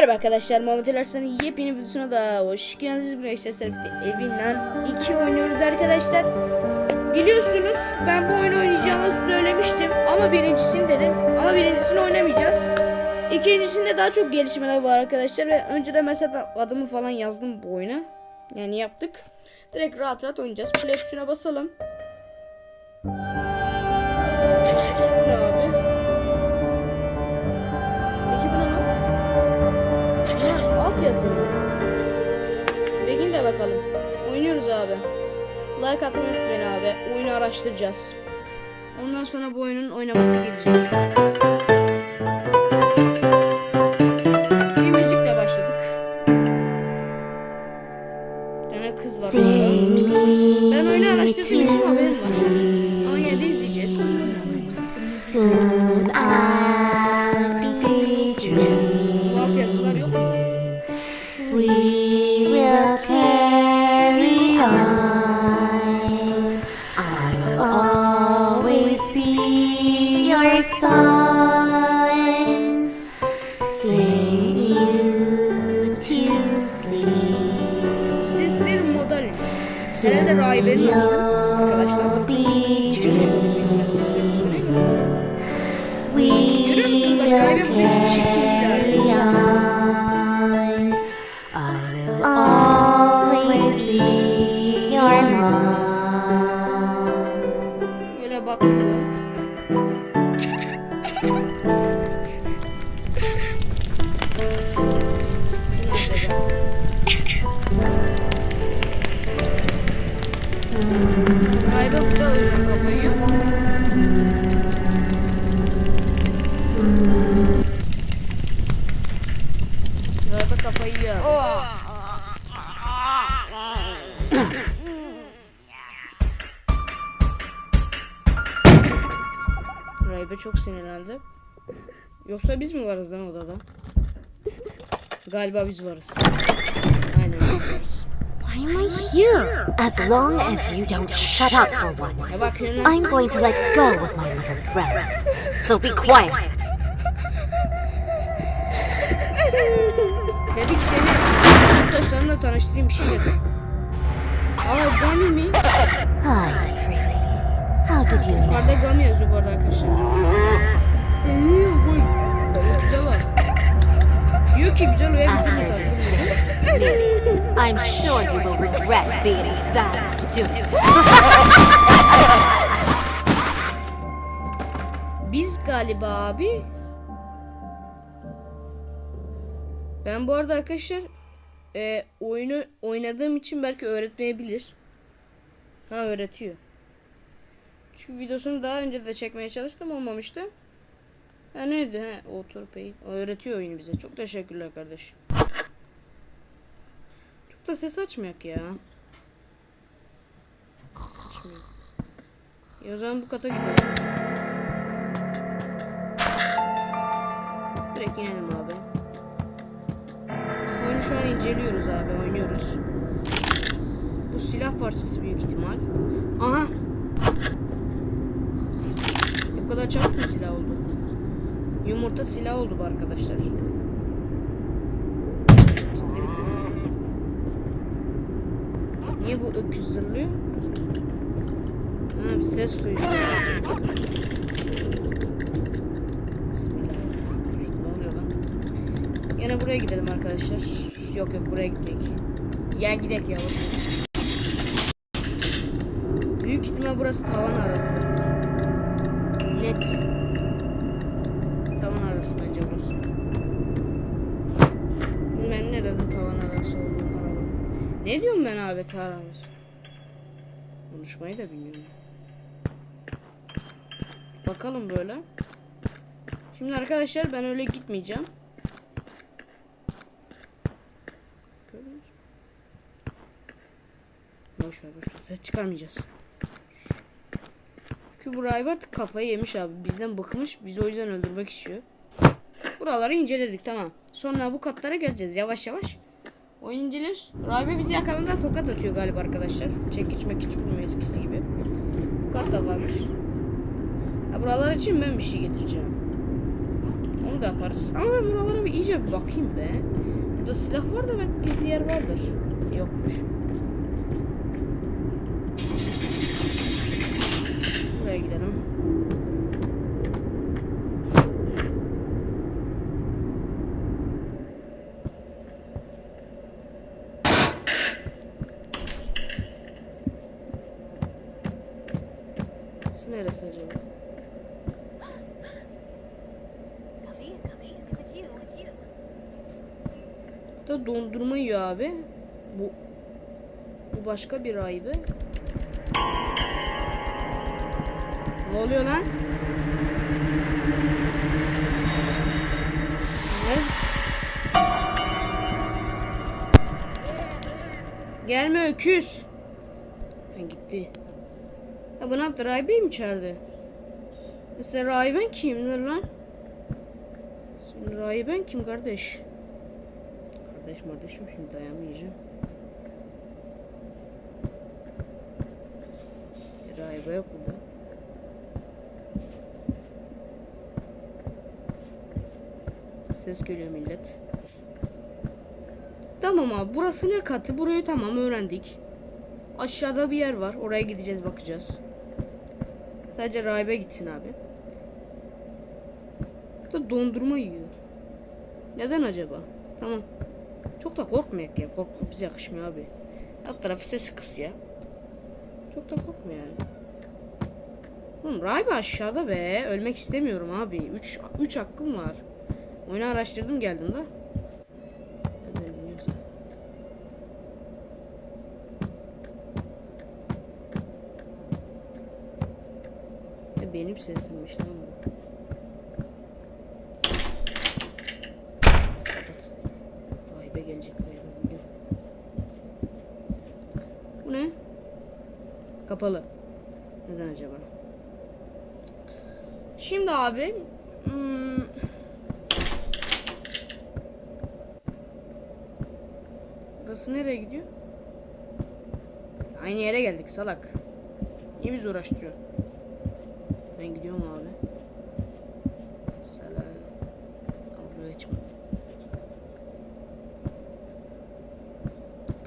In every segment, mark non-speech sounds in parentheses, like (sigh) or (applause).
Merhaba arkadaşlar, Muhammed Ali Arslan'ın yepyeni videosuna da hoş geldiniz. Arkadaşlar evinden 2 oynuyoruz arkadaşlar. Biliyorsunuz ben bu oyunu oynayacağımı söylemiştim ama birincisini dedim ama birincisini oynamayacağız. İkincisinde daha çok gelişmeler var arkadaşlar ve önceden mesela adımı falan yazdım bu oyuna. Yani yaptık. Direkt rahat rahat oynayacağız. Play tuşuna basalım. Yazı mı? Begin de bakalım. Oynuyoruz abi. Like atmayı unutmayın abi. Oyunu araştıracağız. Ondan sonra bu oyunun oynaması gelecek. Bir müzikle başladık. Bir tane kız var. orada. Ben oyunu araştırdığım için haberim var. Ama yine de izleyeceğiz. Soon I'll çok sinirlendi. Yoksa biz mi varız lan odada? Galiba biz varız. Aynen biz varız. Why am I here? As long as you don't shut up for once. I'm going to let go with my little friends. So be quiet. Dedik seni küçük dostlarımla tanıştırayım bir şey dedim. Aa Gami mi? Hi, know? Yukarıda Gami yazıyor bu arada arkadaşlar. Eee gol. Güzel var. Diyor ki güzel dedi. meeting, I'm sure you will regret being a bad student. Biz galiba abi. Ben bu arada arkadaşlar e, oyunu oynadığım için belki öğretmeyebilir. Ha öğretiyor. Çünkü videosunu daha önce de çekmeye çalıştım olmamıştı. Ha neydi ha Oturpay. O öğretiyor oyunu bize. Çok teşekkürler kardeş. Çok da ses açmayak ya. Açmıyor. Ya o zaman bu kata gidelim. Direkt inelim abi. Oyunu şu an inceliyoruz abi, oynuyoruz. Bu silah parçası büyük ihtimal. Aha! Bu kadar çabuk mu silah oldu? Yumurta silah oldu bu arkadaşlar. Niye bu öküz zırlıyor? Ha bir ses lan? Yine buraya gidelim arkadaşlar. Yok yok buraya gitmek. Ya gidek ya. Büyük ihtimal burası tavan arası. Net. Tavan arası bence burası. Ben ne dedim tavan arası olduğunu araba. Ne diyorum ben abi arası? Konuşmayı da bilmiyorum. Bakalım böyle. Şimdi arkadaşlar ben öyle gitmeyeceğim. Boş ver boş ver. Ses çıkarmayacağız. Çünkü Rahibe artık kafayı yemiş abi. Bizden bıkmış. Bizi o yüzden öldürmek istiyor. Buraları inceledik tamam. Sonra bu katlara geleceğiz yavaş yavaş. Oyun inceliyoruz. Rahibe bizi yakaladığında tokat atıyor galiba arkadaşlar. Çekiç mekiç kurmuyor eskisi gibi. Bu kat da varmış. Ya buralar için ben bir şey getireceğim. Onu da yaparız. Ama ben buralara bir iyice bir bakayım be. Burada silah var da belki gizli yer vardır. Yokmuş. Buraya gidelim. Burası neresi acaba? Come in, come in. Is it you? It's you. Da dondurma yiyor abi. Bu bu başka bir rahibe. Ne oluyor lan? Ne? Gelme öküz. Ha, gitti. Ya bu ne yaptı? Rahibeyi mi çağırdı? Mesela rahiben kimdir lan? Rahiben kim kardeş? Kardeş kardeşim şimdi dayanamayacağım. Rahibe yok burada. Ses geliyor millet. Tamam abi burası ne katı? Burayı tamam öğrendik. Aşağıda bir yer var. Oraya gideceğiz bakacağız. Sadece rahibe gitsin abi. Da dondurma yiyor. Neden acaba? Tamam. Çok da korkmayak ya. Korku bize yakışmıyor abi. Alt tarafı sesi kıs ya. Çok da korkma yani. Oğlum rahibe aşağıda be. Ölmek istemiyorum abi. 3 3 hakkım var. Oyunu araştırdım geldim de. Benim sesimmiş lan bu. Kapat. Rahibe gelecek buraya ben biliyorum. Bu ne? Kapalı. Neden acaba? Şimdi abi hmm, Burası nereye gidiyor? Aynı yere geldik salak. Niye bizi uğraştırıyor? Ben gidiyorum abi. Salak. Al buraya açma.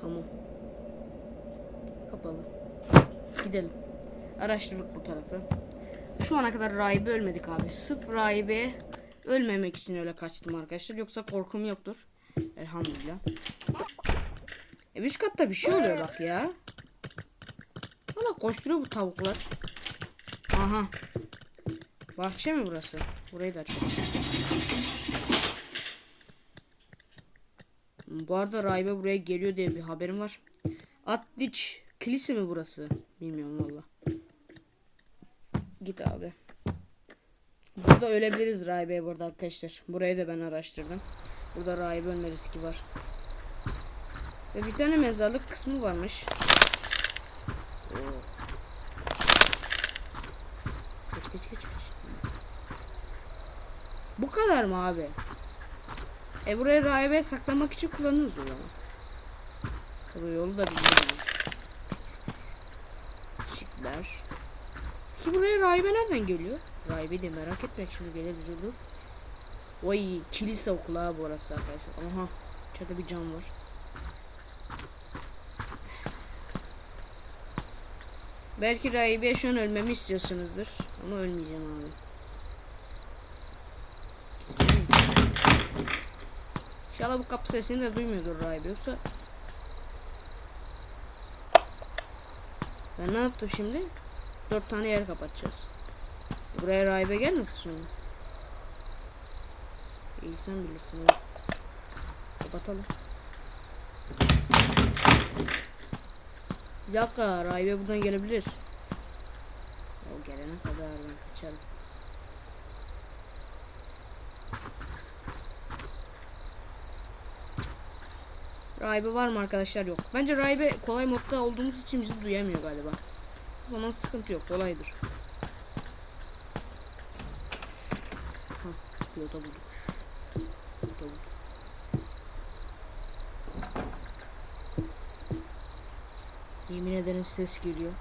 Tamam. Kapalı. Gidelim. Araştırdık bu tarafı. Şu ana kadar rahibe ölmedik abi. Sırf rahibe ölmemek için öyle kaçtım arkadaşlar. Yoksa korkum yoktur. Elhamdülillah. E üst katta bir şey oluyor bak ya. Valla koşturuyor bu tavuklar. Aha. Bahçe mi burası? Burayı da açalım. Bu arada rahibe buraya geliyor diye bir haberim var. Atliç kilise mi burası? Bilmiyorum valla. Git abi. Burada ölebiliriz rahibe burada arkadaşlar. Burayı da ben araştırdım. Burada rahibe ölme riski var. Ve bir tane mezarlık kısmı varmış. Geç geç geç geç. Bu kadar mı abi? E buraya rahibe saklamak için kullanırız o zaman. Bu yolu da bilmiyorum. Çipler. Ki buraya rahibe nereden geliyor? Rahibe de merak etme şimdi gelir biz olur. Vay kilise okulu ha bu arası arkadaşlar. Aha içeride bir cam var. Belki rahibe şu an ölmemi istiyorsunuzdur. Ama ölmeyeceğim abi. İnşallah bu kapı sesini de duymuyordur rahibe yoksa. Ben ne yaptım şimdi? Dört tane yer kapatacağız. Buraya rahibe gelmesin sonra. İyi sen bilirsin. hadi. Kapatalım. Bir dakika rahibe buradan gelebilir. O gelene kadar ben kaçarım. Rahibe var mı arkadaşlar yok. Bence rahibe kolay modda olduğumuz için bizi duyamıyor galiba. O zaman sıkıntı yok. Kolaydır. Ha, bir oda bulduk. Oda bulduk. Yemin ederim ses geliyor.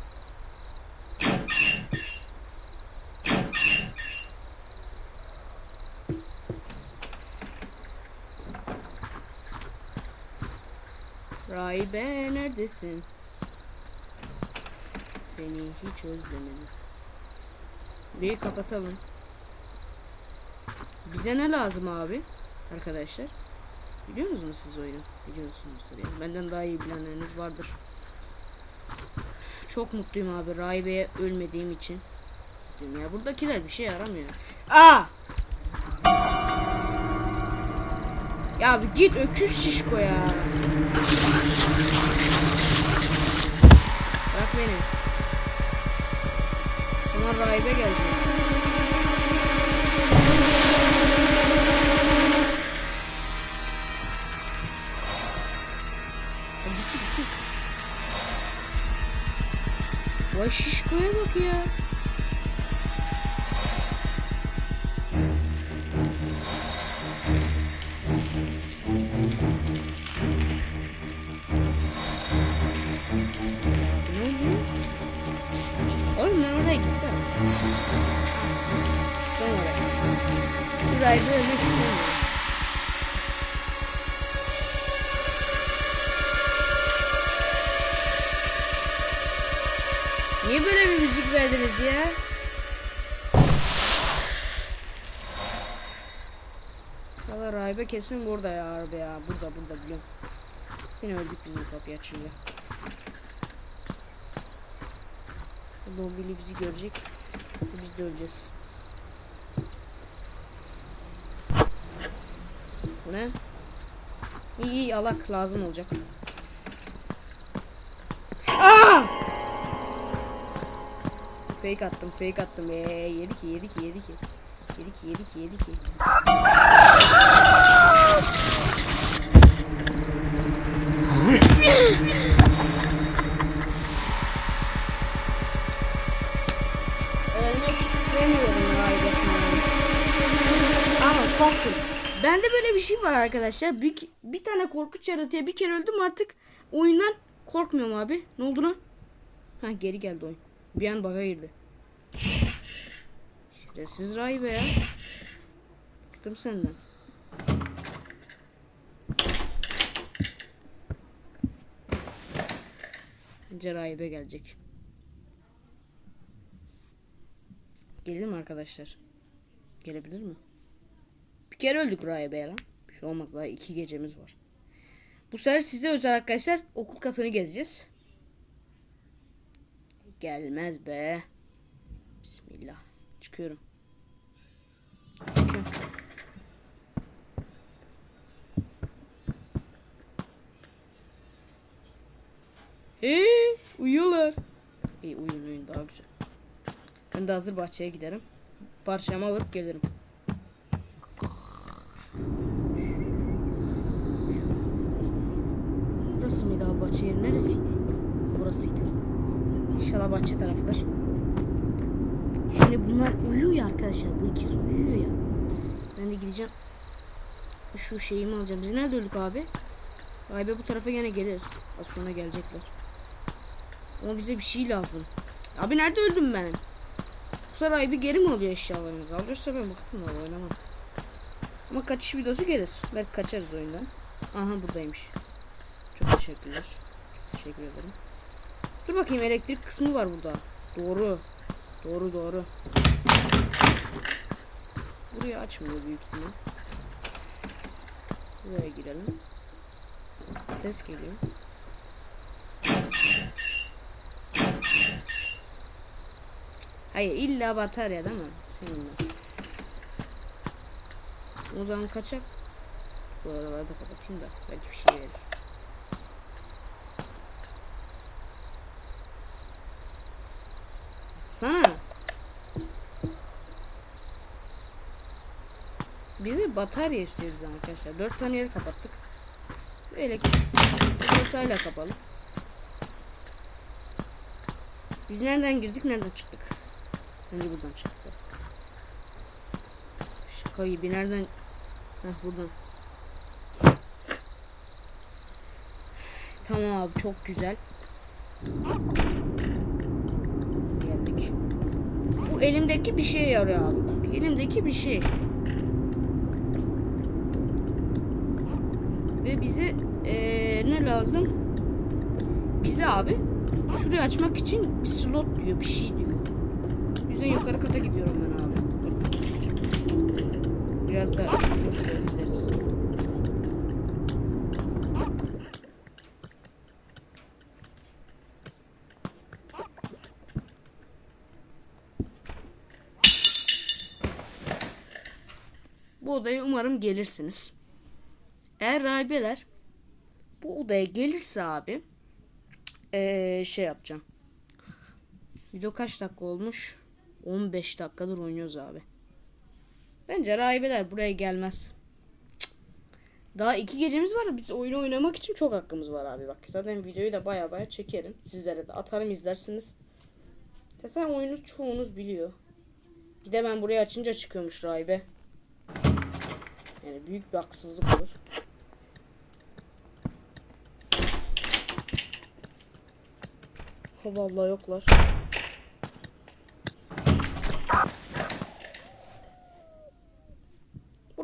Rahibe neredesin? Seni hiç özlemedim. Burayı kapatalım. Bize ne lazım abi? Arkadaşlar. Biliyor musunuz siz oyunu? Biliyorsunuzdur yani. Benden daha iyi bilenleriniz vardır. Çok mutluyum abi Rahibe'ye ölmediğim için. Ya buradakiler bir şey yaramıyor. Aa! Ya git öküz şişko ya. Bırak beni. Sonra rahibe. Ya gitti gitti. Vay şişkoya bak ya. Kesin burada ya harbi ya. Burada burada biliyorum. Kesin öldük bizim kapıyı açınca. Mobili bizi görecek. Biz de öleceğiz. Bu ne? İyi iyi alak lazım olacak. Aa! Fake attım, fake attım. Ee, yedi ki, yedi ki, yedi ki. Yedi ki, yedi ki, yedi ki. Ölmek istemiyorum sana. Ama korktum. Bende böyle bir şey var arkadaşlar. Bir, bir tane korkunç yaratığa bir kere öldüm artık oyundan korkmuyorum abi. Ne oldu lan? Ha geri geldi oyun. Bir an bug'a girdi. Şerefsiz rahibe ya. Bıktım senden. Bence rahibe gelecek. Gelir arkadaşlar? Gelebilir mi? Bir kere öldük rahibe lan. Bir şey olmaz daha iki gecemiz var. Bu sefer size özel arkadaşlar okul katını gezeceğiz. Gelmez be. Bismillah. Çıkıyorum. Eee uyuyorlar. İyi uyuyun uyuyun daha güzel. Ben de hazır bahçeye giderim. Parçamı alıp gelirim. Burası mıydı abi bahçe yeri? Neresiydi? Burasıydı. İnşallah bahçe tarafıdır. Şimdi bunlar uyuyor ya arkadaşlar. Bu ikisi uyuyor ya. Ben de gideceğim. Şu şeyimi alacağım. Biz nerede öldük abi? Rahibe bu tarafa gene gelir. Az sonra gelecekler. Ama bize bir şey lazım. Abi nerede öldüm ben? Bu saray bir geri mi alıyor eşyalarımızı? Alıyorsa ben bıktım da oynamam. Ama kaçış videosu gelir. Belki kaçarız oyundan. Aha buradaymış. Çok teşekkürler. Çok teşekkür ederim. Dur bakayım elektrik kısmı var burada. Doğru. Doğru doğru. Burayı açmıyor büyük ihtimal. Buraya girelim. Ses geliyor. Hayır illa batarya değil mi? Seninle. O zaman kaçak. Bu aralarda kapatayım da belki bir şey gelir. Sana. Bize batarya istiyor bizden arkadaşlar. Dört tane yeri kapattık. Elektrik. Hala kapalı. Biz nereden girdik nereden çıktık? Önce buradan çıktık. Şaka gibi nereden? Heh buradan. Tamam abi çok güzel. Geldik. Bu elimdeki bir şeye yarıyor abi bak. Elimdeki bir şey. Ve bizi eee ne ne lazım? Bize abi şurayı açmak için bir slot diyor bir şey diyor. Yukarı kata gidiyorum ben abi. Biraz da bizimkileri izleriz. Bu odaya umarım gelirsiniz. Eğer rahibeler bu odaya gelirse abi ee, şey yapacağım. Video kaç dakika olmuş? 15 dakikadır oynuyoruz abi. Bence rahibeler buraya gelmez. Daha iki gecemiz var. Biz oyunu oynamak için çok hakkımız var abi. Bak zaten videoyu da baya baya çekerim. Sizlere de atarım izlersiniz. Zaten oyunu çoğunuz biliyor. Bir de ben buraya açınca çıkıyormuş rahibe. Yani büyük bir haksızlık olur. Ha vallahi yoklar.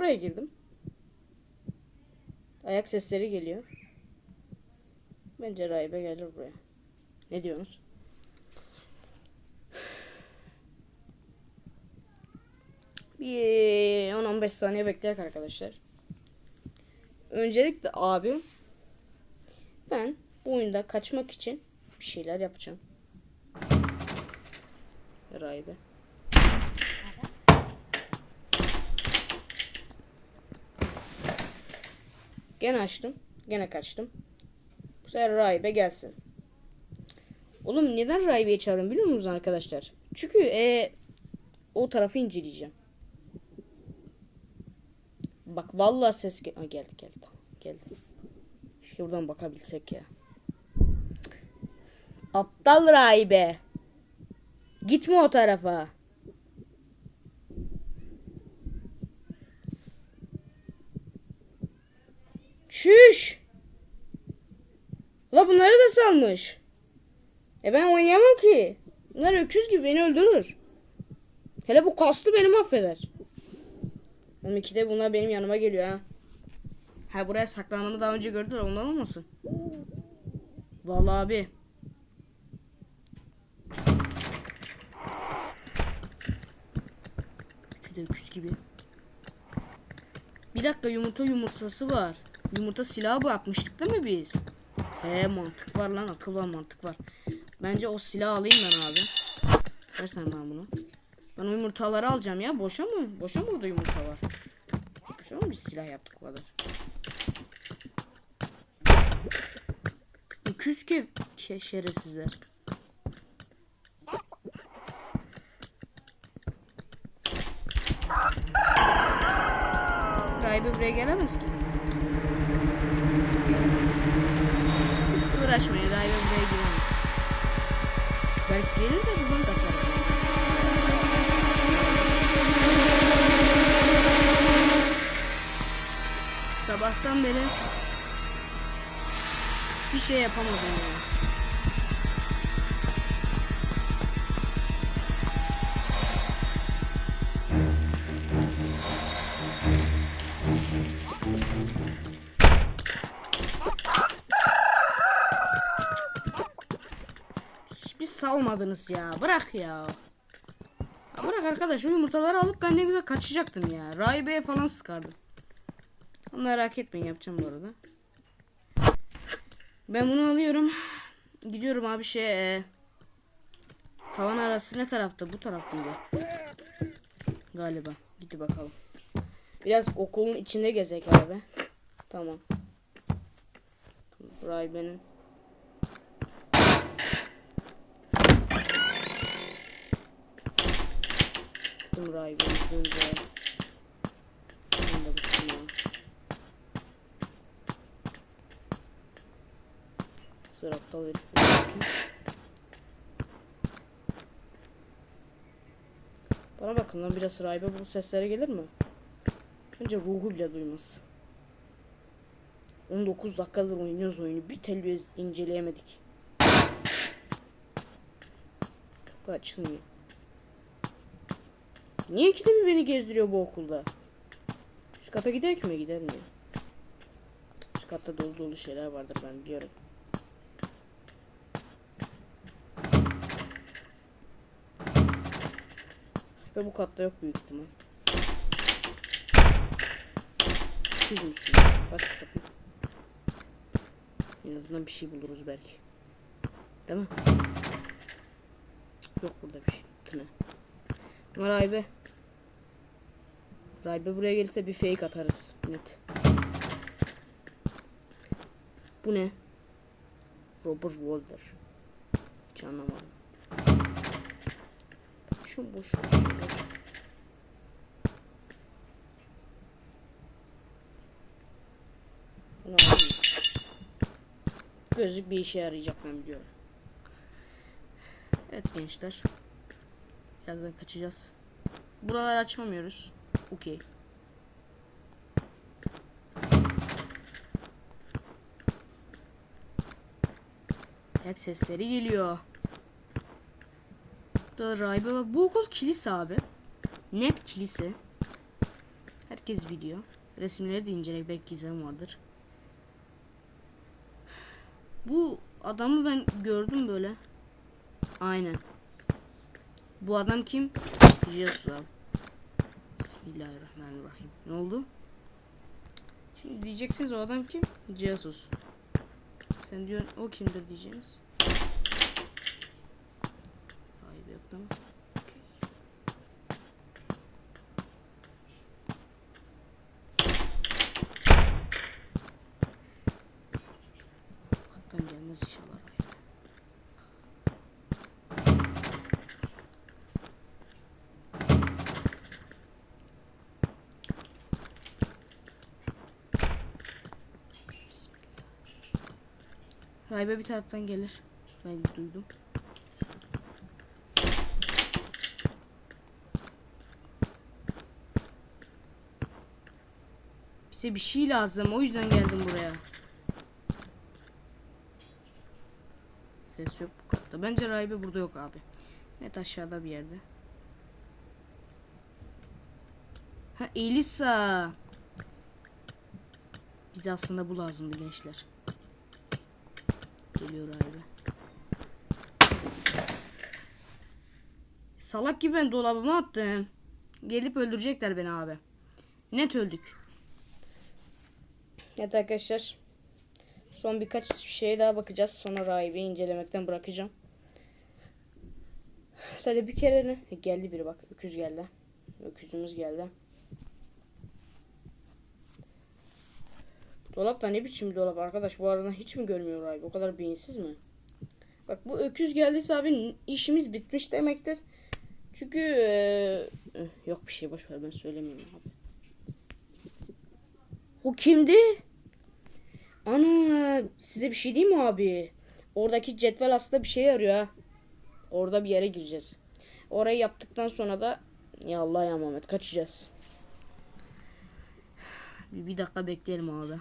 Buraya girdim. Ayak sesleri geliyor. Bence rahibe gelir buraya. Ne diyorsunuz? Bir 10-15 saniye bekleyek arkadaşlar. Öncelikle abi ben bu oyunda kaçmak için bir şeyler yapacağım. Rahibe. Gene açtım. Gene kaçtım. Bu sefer rahibe gelsin. Oğlum neden rahibeyi çağırıyorum biliyor musunuz arkadaşlar? Çünkü e, o tarafı inceleyeceğim. Bak vallahi ses gel Aa, geldi geldi geldi. Keşke buradan bakabilsek ya. Aptal rahibe. Gitme o tarafa. Çüş. La bunları da salmış. E ben oynayamam ki. Bunlar öküz gibi beni öldürür. Hele bu kaslı beni mahveder. Oğlum ikide bunlar benim yanıma geliyor ha. Ha buraya saklandığımı daha önce gördüler ondan olmasın. Vallahi abi. Üçü de öküz gibi. Bir dakika yumurta yumurtası var. Yumurta silahı bu yapmıştık değil mi biz? He mantık var lan akıl var mantık var. Bence o silahı alayım ben abi. Versen ben bunu. Ben o yumurtaları alacağım ya. Boşa mı? Boşa mı burada yumurta var? Boşa mı biz silah yaptık o kadar? Öküz kev şey, şerefsizler. Rahibe buraya gelemez ki. Hiç uğraşmayın. Rahibe buraya gelemez. Belki gelir de buradan kaçar. Sabahtan beri bir şey yapamadım ya. Hiçbir salmadınız ya. Bırak ya. Ya bırak arkadaş o yumurtaları alıp ben ne güzel kaçacaktım ya. Rahibe'ye falan sıkardım. Merak etmeyin yapacağım bu arada. Ben bunu alıyorum. Gidiyorum abi şey e, tavan arası ne tarafta? Bu taraf mıydı? Galiba. Gitti bakalım. Biraz okulun içinde gezek abi. Tamam. Rahibe'nin Sen de gittim ya. Sırakta herif. Bana bakın lan biraz rahibe bu seslere gelir mi? Bence ruhu bile duymaz. 19 dakikadır oynuyoruz oyunu. Bir telviz inceleyemedik. Kapı açılmıyor. Niye ikide bir beni gezdiriyor bu okulda? Üst kata gidelim mi? Gidelim ya. Üst katta dolu dolu şeyler vardır ben biliyorum. Ve bu katta yok büyük ihtimal. Siz misiniz? Bak şu kapıyı. En azından bir şey buluruz belki. Değil mi? Yok burada bir şey. Tına. Raybe. Raybe buraya gelirse bir fake atarız. Net. Bu ne? Robert Walder. Hiç anlamadım. Şu boş boş. Gözlük bir işe yarayacak ben biliyorum. Evet gençler. Birazdan kaçacağız. Buraları açamıyoruz. Okey. Ayak sesleri geliyor. Burada rahibe var. Bu okul kilise abi. Net kilise. Herkes biliyor. Resimleri de inceleyip belki gizem vardır. Bu adamı ben gördüm böyle. Aynen. Bu adam kim? Jesus abi. Bismillahirrahmanirrahim. Ne oldu? Şimdi diyeceksiniz o adam kim? Jesus. Sen diyorsun o kimdir diyeceğiniz. Hayır yok değil mi? Okey. Hakikaten gelmez inşallah. Raybe bir taraftan gelir. Ben duydum. Bize bir şey lazım. O yüzden geldim buraya. Ses yok bu katta. Bence Raybe burada yok abi. Net aşağıda bir yerde. Ha Elisa. Bize aslında bu lazımdı gençler. Geliyor abi. Salak gibi ben dolabıma attım. Gelip öldürecekler beni abi. Net öldük. Evet arkadaşlar. Son birkaç şeye daha bakacağız. Sonra rahibi incelemekten bırakacağım. Sadece bir kere ne? E, Geldi biri bak. Öküz geldi. Öküzümüz geldi. Dolap da ne biçim bir dolap arkadaş bu arada hiç mi görmüyor abi o kadar beyinsiz mi? Bak bu öküz geldiyse abi işimiz bitmiş demektir. Çünkü eh, yok bir şey boş ben söylemeyeyim abi. O kimdi? Ana size bir şey diyeyim mi abi? Oradaki cetvel aslında bir şey arıyor ha. Orada bir yere gireceğiz. Orayı yaptıktan sonra da ya Allah ya Muhammed kaçacağız. Bir, bir dakika bekleyelim abi.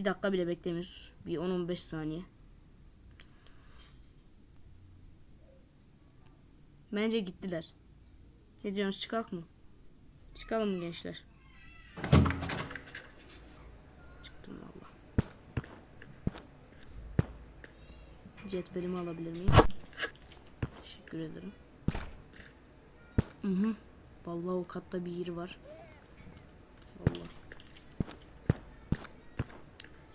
Bir dakika bile beklemiyoruz. Bir 10-15 saniye. Bence gittiler. Ne diyorsunuz çıkak mı? Çıkalım mı gençler? Çıktım valla. Cetvelimi alabilir miyim? Teşekkür ederim. Hı hı. Vallahi o katta bir yeri var. Vallahi.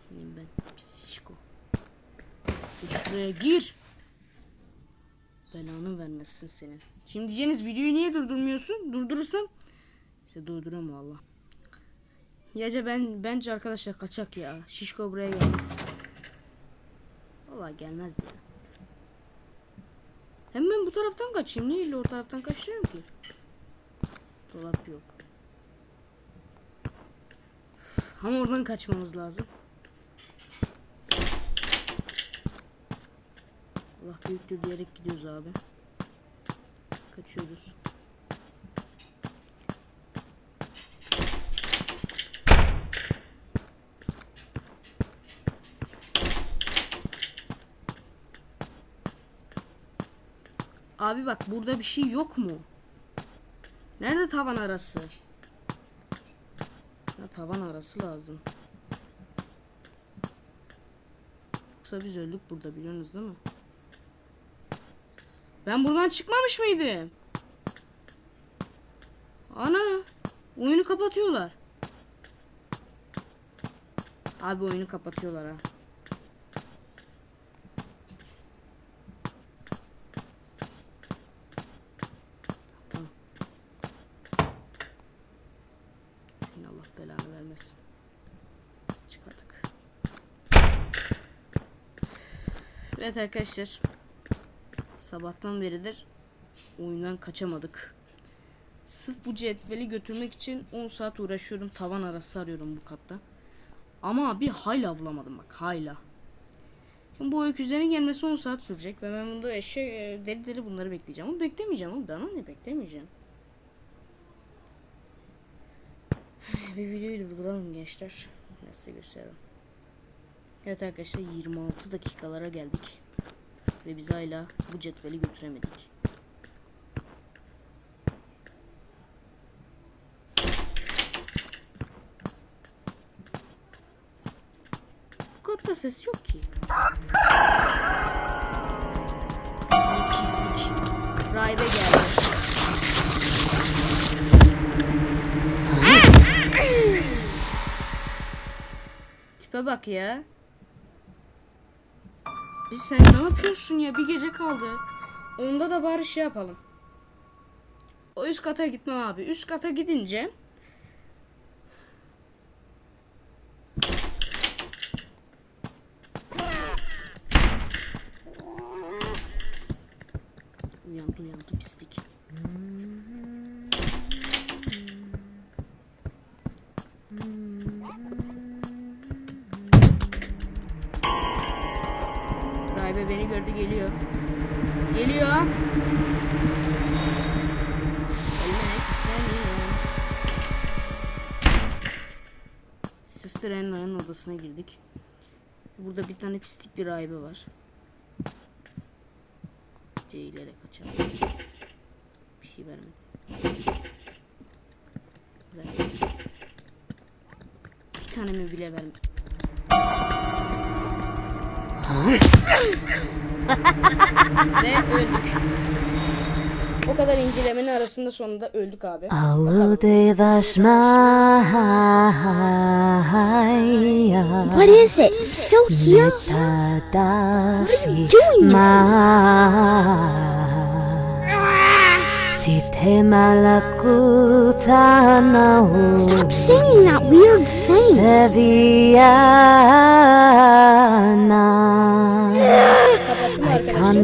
Senin ben pis şişko. Gir şuraya gir. Belanı vermesin senin. Şimdi diyeceğiniz videoyu niye durdurmuyorsun? Durdurursan işte durduramam valla. Yaca ben bence arkadaşlar kaçak ya. Şişko buraya gelmez. Valla gelmez ya. Hem ben bu taraftan kaçayım. Niye illa o taraftan kaçıyorum ki? Dolap yok. Ama oradan kaçmamız lazım. Allah büyüktür diyerek gidiyoruz abi. Kaçıyoruz. Abi bak burada bir şey yok mu? Nerede tavan arası? Ya tavan arası lazım. Yoksa biz öldük burada biliyorsunuz değil mi? Ben buradan çıkmamış mıydım? Ana oyunu kapatıyorlar. Abi oyunu kapatıyorlar ha. Evet arkadaşlar. Sabahtan beridir oyundan kaçamadık. Sırf bu cetveli götürmek için 10 saat uğraşıyorum. Tavan arası arıyorum bu katta. Ama bir hayla bulamadım bak hayla. Şimdi bu öküzlerin gelmesi 10 saat sürecek ve ben bunda eşek e, deli deli bunları bekleyeceğim. Ama beklemeyeceğim oğlum. Bana ne beklemeyeceğim. Bir videoyu durduralım gençler. Size göstereyim. Evet arkadaşlar 26 dakikalara geldik. Ve biz hala bu cetveli götüremedik. Katta ses yok ki. Pislik. Rahibe geldi. Tipe bak ya. Biz sen ne yapıyorsun ya? Bir gece kaldı. Onda da bari şey yapalım. O üst kata gitmem abi. Üst kata gidince Sister Anna'nın odasına girdik. Burada bir tane pislik bir rahibe var. Ceylere kaçalım. Bir şey vermedi. Vermedi. Bir tane mi bile vermedi. (laughs) Ve öldük. O kadar incelemenin arasında sonunda öldük abi. What is it? Still here? doing Stop singing that weird thing. Kapattım arkadaşlar.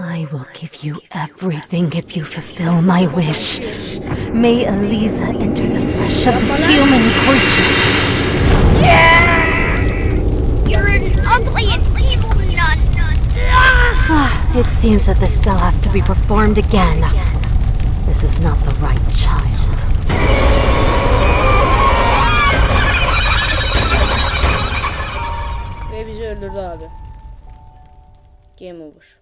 I will give you everything if you fulfill my wish. May Eliza enter the flesh of this human creature. You're an ugly and evil nun. Ah, It seems that the spell has to be performed again. This is not the right child. Ve bizi öldürdü abi. Game over.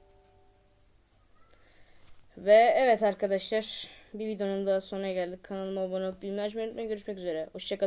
Ve evet arkadaşlar bir videonun daha sonuna geldik. Kanalıma abone olup bilmeyi unutmayın. Görüşmek üzere. Hoşçakalın.